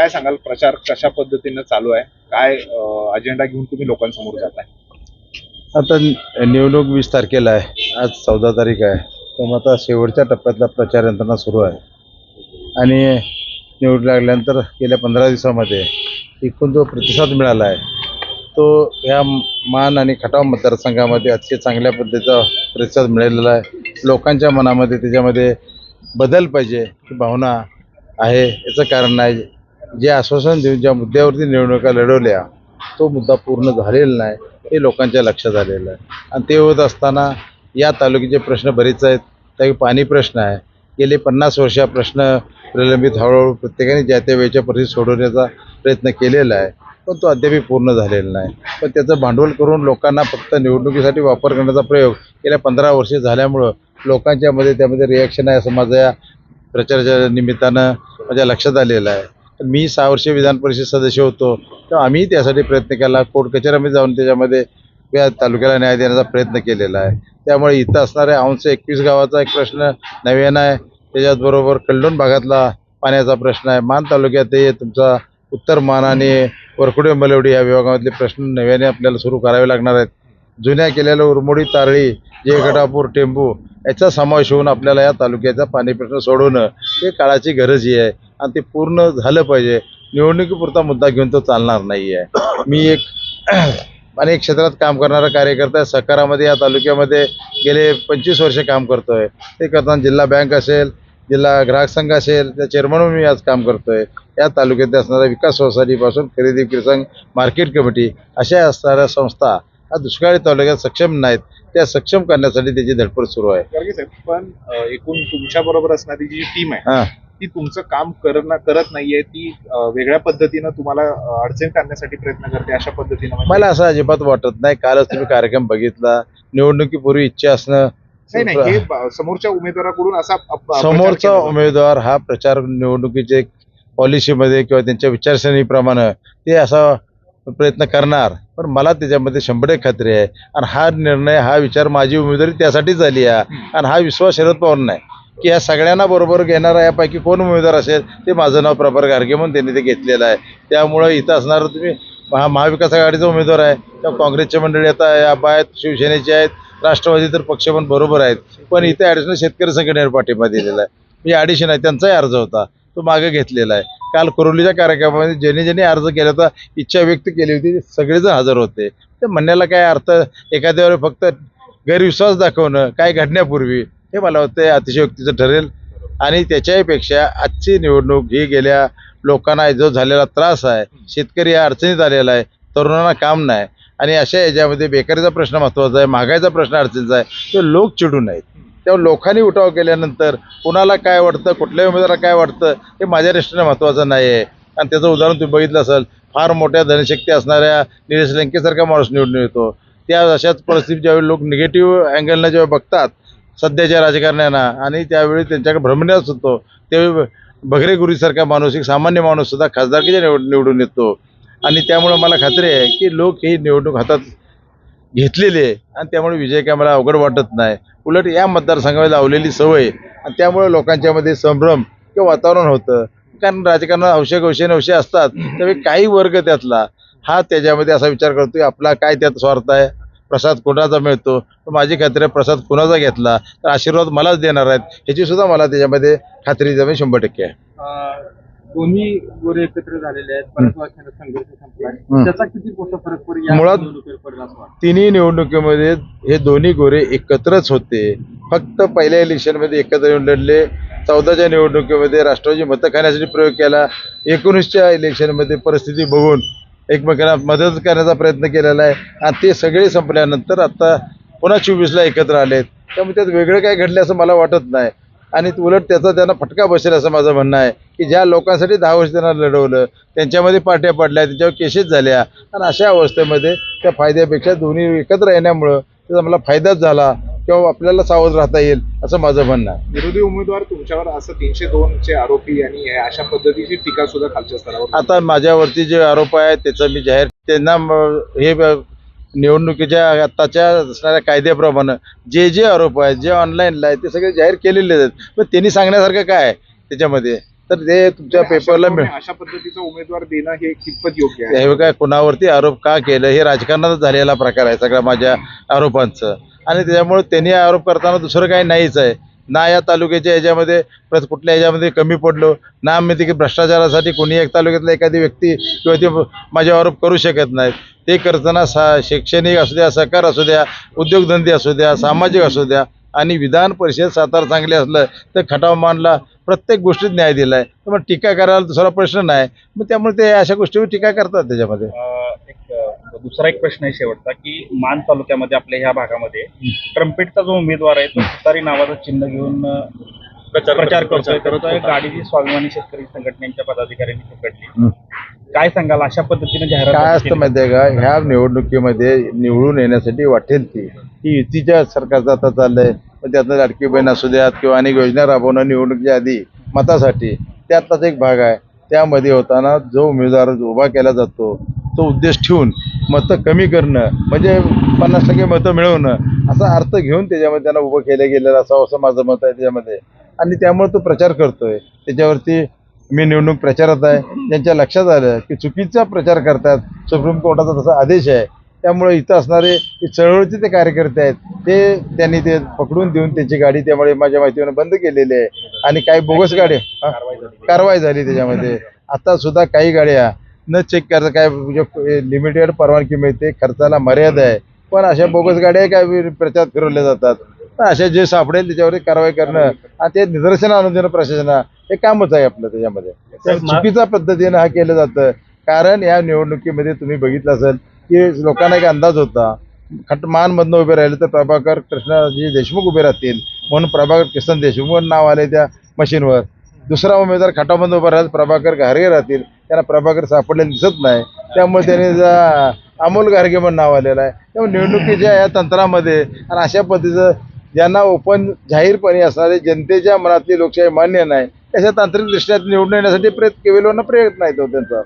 काय सांगाल? प्रचार कशा पद्धतीनं चालू आहे? काय अजेंडा घेऊन तुम्ही लोकांसमोर जाताय? आता निवडणूक वीस तारखेला आहे. आज चौदा तारीख आहे. तर मग आता शेवटच्या टप्प्यातला प्रचार यंत्रणा सुरू आहे. आणि निवडून लागल्यानंतर गेल्या पंधरा दिवसामध्ये एकूण जो प्रतिसाद मिळाला आहे तो ह्या मान आणि खटाव मतदारसंघामध्ये अतिशय चांगल्या पद्धतीचा प्रतिसाद मिळालेला आहे. लोकांच्या मनामध्ये त्याच्यामध्ये बदल पाहिजे ही भावना आहे. याचं कारण आहे जे आश्वासन देऊन ज्या मुद्द्यावरती निवडणुका लढवल्या तो मुद्दा पूर्ण झालेला नाही हे लोकांच्या लक्षात आलेलं आहे. आणि ते होत असताना या तालुक्याचे प्रश्न बरेच आहेत. काही पाणी प्रश्न आहे. गेले पन्नास वर्ष प्रश्न प्रलंबित हळूहळू प्रत्येकाने ज्या त्या वेळेच्या परिस्थिती सोडवण्याचा प्रयत्न केलेला आहे पण तो अद्यापही पूर्ण झालेला नाही. पण त्याचं भांडवल करून लोकांना फक्त निवडणुकीसाठी वापर करण्याचा प्रयोग गेल्या पंधरा वर्षे झाल्यामुळं लोकांच्यामध्ये त्यामध्ये रिॲक्शन आहे असं माझ्या प्रचाराच्या निमित्तानं माझ्या लक्षात आलेलं आहे. मी सहा वर्षे विधान परिषद सदस्य होतो. तर आम्ही त्यासाठी प्रयत्न केला. कोर्ट कचेऱ्यामध्ये जाऊन त्याच्यामध्ये या तालुक्याला न्याय देण्याचा प्रयत्न केलेला आहे. त्यामुळे इथं असणाऱ्या औंश एकवीस गावाचा एक प्रश्न नव्यानं आहे. त्याच्याचबरोबर कल्लोण भागातला पाण्याचा प्रश्न आहे. मान तालुक्यात तुमचा उत्तर मान आणि वरकुडे मलवडी या विभागामधले प्रश्न नव्याने आपल्याला सुरू करावे लागणार आहेत. जुन्या केलेल्या उरमोडी तारळी जयगटापूर टेंबू याचा समावेश होऊन आपल्याला या तालुक्याचा पाणी प्रश्न सोडवणं हे काळाची गरज ही आहे. आणि ते पूर्ण झालं पाहिजे. निवडणुकीपुरता मुद्दा घेऊन तो चालणार नाही आहे. मी एक अनेक क्षेत्रात काम करणारा कार्यकर्ता आहे. सहकारामध्ये या तालुक्यामध्ये गेले पंचवीस वर्ष काम करतो आहे ते करताना जिल्हा बँक असेल जिल्हा ग्राहक संघ असेल त्या चेअरमन म्हणून मी आज काम करतोय. या तालुक्यात असणाऱ्या विकास सोसायटीपासून खरेदी विक्री संघ मार्केट कमिटी अशा असणाऱ्या संस्था हा दुष्काळी तालुक्यात सक्षम नाहीत. त्या सक्षम करण्यासाठी त्याची धडपड सुरू आहे. गाडगे साहेब पण अ, एकूण तुमच्या बरोबर असणारी जी टीम आहे हां. ती तुमचं काम करणं करत नाहीये ती अ, वेगळ्या पद्धतीनं तुम्हाला अ, अडचणीत आणण्यासाठी प्रयत्न करते अशा पद्धतीनं म्हणजे- मला असं अजिबात वाटत नाही. कालच तुम्ही कार्यक्रम बघितला. निवडणुकीपूर्वी इच्छा असणं नाही नाही हे ब- समोरच्या उमेदवाराकडून असा अप- प्रचार समोरचा केला जातो. उमेदवार हा प्रचार निवडणुकीचे पॉलिसीमध्ये किंवा त्यांच्या विचारसरणीप्रमाणे ते असा प्रयत्न करणार. पण मला त्याच्यामध्ये शंभर एक खात्री आहे. आणि हा निर्णय हा विचार माझी उमेदवारी त्यासाठीच झाली आहे. आणि हा विश्वास शरद पवार नाही. की या सगळ्यांना बरोबर घेणारा यापैकी कोण उमेदवार असेल ते माझं नाव प्रभार गारगे म्हणून त्यांनी ते घेतलेलं आहे. त्यामुळं इथं असणारं तुम्ही महा महाविकास आघाडीचा उमेदवार आहे. किंवा काँग्रेसचे मंडळी आता या आहेत शिवसेनेचे आहेत राष्ट्रवादी तर पक्ष पण बरोबर आहेत. पण इथे ॲडिशनल शेतकरी संघटनेवर पाठिंबा दिलेला आहे. मी ॲडिशन आहे त्यांचाही अर्ज होता. तो मागे घेतलेला आहे. काल कोरोलीच्या कार्यक्रमामध्ये ज्यांनी ज्यांनी अर्ज केला होता इच्छा व्यक्त केली होती ते सगळेजण हजर होते. ते म्हणण्याला काय अर्थ एखाद्यावर फक्त गैरविश्वास दाखवणं काय घडण्यापूर्वी हे मला वाटतं अतिशयोक्तीचं ठरेल. आणि त्याच्याहीपेक्षा आजची निवडणूक ही गेल्या लोकांना जो झालेला त्रास आहे शेतकरी या अडचणीत आलेला आहे तरुणांना काम नाही. आणि अशा याच्यामध्ये बेकारीचा प्रश्न महत्त्वाचा आहे महागाईचा प्रश्न अडचणीचा आहे तो लोक चिडून आहेत तेव्हा लोकांनी उठाव केल्यानंतर कुणाला काय वाटतं कुठल्याही उमेदवाराला काय वाटतं हे माझ्या दृष्टीने महत्त्वाचं नाही आहे आणि त्याचं उदाहरण तुम्ही बघितलं असेल फार मोठ्या धनशक्ती असणाऱ्या निलेश लंकेसारखा माणूस निवडून येतो. त्या अशाच परिस्थितीत ज्यावेळी लोक निगेटिव्ह अँगलनं जेव्हा बघतात सध्याच्या राजकारण्यांना आणि त्यावेळी त्यांच्याकडे भ्रमण्यास होतो त्यावेळी भगरे गुरुसारखा माणूस एक सामान्य माणूससुद्धा खासदारकीच्या निवड निवडून येतो. आणि त्यामुळं मला खात्री आहे की लोक ही निवडणूक हातात घेतलेली आहे. आणि त्यामुळे विजय काय मला अवघड वाटत नाही. उलट या मतदारसंघामध्ये लावलेली सवय आणि त्यामुळे लोकांच्यामध्ये संभ्रम किंवा वातावरण होतं. कारण राजकारणात हौशे गौशे नवशे असतात त्यावेळी काही वर्ग त्यातला हा त्याच्यामध्ये असा विचार करतो की आपला काय त्यात स्वार्थ आहे? प्रसाद कोणाचा मिळतो? तर माझी खात्री आहे प्रसाद कुणाचा घेतला? तर आशीर्वाद मलाच देणार आहेत ह्याची सुद्धा मला त्याच्यामध्ये खात्री त्यामध्ये शंभर टक्के आहे. दोन्ही गोरे एकत्र झालेले आहेत. संघर्ष संपलाय. त्याचा किती मोठा फरक पडेल मुळात- निवडणुकीवर पडेल असं वाटतं? तिन्ही निवडणुकीमध्ये हे दोन्ही गोरे एकत्रच होते. फक्त पहिल्या इलेक्शनमध्ये एकत्र येऊन लढले. चौदाच्या निवडणुकीमध्ये राष्ट्रवादी मतं खाण्यासाठी प्रयोग केला. एकोणीसच्या इलेक्शनमध्ये परिस्थिती बघून एकमेकांना मदत करण्याचा प्रयत्न केलेला आहे. आणि ते सगळे संपल्यानंतर आता पुन्हा चोवीसला एकत्र आलेत. त्यामुळे त्यात वेगळं काय घडलं असं मला वाटत नाही. आणि उलट त्याचा त्यांना फटका बसेल असं माझं म्हणणं आहे. की ज्या लोकांसाठी दहा वर्ष त्यांना लढवलं त्यांच्यामध्ये पाट्या पडल्या त्यांच्यावर केसेस झाल्या आणि अशा अवस्थेमध्ये त्या फायद्यापेक्षा दोन्ही एकत्र येण्यामुळं त्याचा मला फायदाच झाला किंवा आपल्याला सावध राहता येईल असं माझं म्हणणं आहे. विरोधी उमेदवार तुमच्यावर असं तीनशे दोन चे आरोपी आणि अशा पद्धतीची टीका सुद्धा खालच्या स्तरावर आता माझ्यावरती जे आरोप आहेत त्याचं मी जाहीर त्यांना हे निवडणुकीच्या आत्ताच्या असणाऱ्या कायद्याप्रमाणे जे जे आरोप आहेत जे ऑनलाईनला आहेत ते सगळे जाहीर केलेले आहेत. पण त्यांनी सांगण्यासारखं काय आहे त्याच्यामध्ये? तर ते तुमच्या पेपरला मिळ अशा पद्धतीचा उमेदवार देणं हे कितपत योग्य आहे? हे काय कुणावरती आरोप का केलं हे राजकारणातच झालेला प्रकार आहे सगळ्या माझ्या आरोपांचं. आणि त्याच्यामुळे त्यांनी आरोप करताना दुसरं काही नाहीच आहे. ना या तालुक्याच्या याच्यामध्ये प्रत कुठल्या याच्यामध्ये कमी पडलो ना मी ते की भ्रष्टाचारासाठी कोणी एक तालुक्यातला एखादी व्यक्ती किंवा ते माझ्यावर आरोप करू शकत नाहीत. ते करताना सा शैक्षणिक असू द्या सहकार असू द्या उद्योगधंदे असू द्या सामाजिक असू द्या आणि विधान परिषद सातारा चांगले असलं तर खटाव मानला प्रत्येक गोष्टीत न्याय दिलाय. तर मग टीका करायला दुसरा प्रश्न नाही. मग त्यामुळे ते अशा गोष्टीवर टीका करतात त्याच्यामध्ये. एक दुसरा एक प्रश्न आहे शेवटचा की मान तालुक्यामध्ये आपल्या ह्या भागामध्ये ट्रम्पेटचा जो उमेदवार आहे तो तुतारी नावाचं चिन्ह घेऊन प्रचार करतोय. गाडीची स्वाभिमानी शेतकरी संघटनेच्या पदाधिकाऱ्यांनी पकडली. काय सांगाल अशा पद्धतीने जाहिरात काय असतं माहितीये का ह्या निवडणुकीमध्ये निवडून येण्यासाठी वाटेल ती. की युतीच्या सरकारचं आता चाललंय. मग त्यातनं लाडकी बहीण असू द्यात किंवा अनेक योजना राबवणं निवडणुकीच्या आधी मतासाठी त्यातलाच एक भाग आहे. त्यामध्ये होताना जो उमेदवार उभा केला जातो तो उद्देश ठेवून मतं कमी करणं म्हणजे पन्नास टक्के मतं मिळवणं असा अर्थ घेऊन त्याच्यामध्ये त्यांना उभं केलं गेलेलं असावं असं माझं मत आहे त्याच्यामध्ये. आणि त्यामुळे तो प्रचार करतोय. त्याच्यावरती मी निवडणूक प्रचारात आहे. त्यांच्या लक्षात आलं की चुकीचा प्रचार करतात सुप्रीम कोर्टाचा तसा आदेश आहे. त्यामुळे इथं असणारे चळवळीचे ते कार्यकर्ते आहेत ते त्यांनी ते पकडून देऊन त्यांची गाडी त्यामुळे माझ्या माहितीवर बंद केलेली आहे. आणि काही बोगस गाड्या कारवाई झाली त्याच्यामध्ये. आता सुद्धा काही गाड्या न चेक करता काय लिमिटेड परवानगी मिळते खर्चाला मर्यादा आहे. पण अशा बोगस गाड्या काय प्रचार फिरवल्या जातात. अशा जे सापडेल त्याच्यावर कारवाई करणं आणि ते निदर्शन आणून देणं प्रशासना हे कामच आहे आपलं त्याच्यामध्ये. तर चुकीच्या पद्धतीनं हा केलं जातं. कारण या निवडणुकीमध्ये तुम्ही बघितलं असेल की लोकांना एक अंदाज होता खटमानमधनं उभे राहिले तर प्रभाकर कृष्णाजी देशमुख उभे राहतील. म्हणून प्रभाकर किसन देशमुख नाव आले त्या मशीनवर. दुसरा उमेदवार खटामधून उभा राहत प्रभाकर घारगे राहतील. त्यांना प्रभाकर सापडलेले दिसत नाही. त्यामुळे त्यांनी अमोल घारगे म्हणून नाव आलेलं आहे. त्यामुळे निवडणुकीच्या या तंत्रामध्ये आणि अशा पद्धतीचं ज्यांना ओपन जाहीरपणे असणारे जनतेच्या मनातली लोकशाही मान्य नाही अशा तांत्रिक दृष्ट्या निवडून येण्यासाठी प्रयत्न केलेला प्रयत्न येतो हो त्यांचा.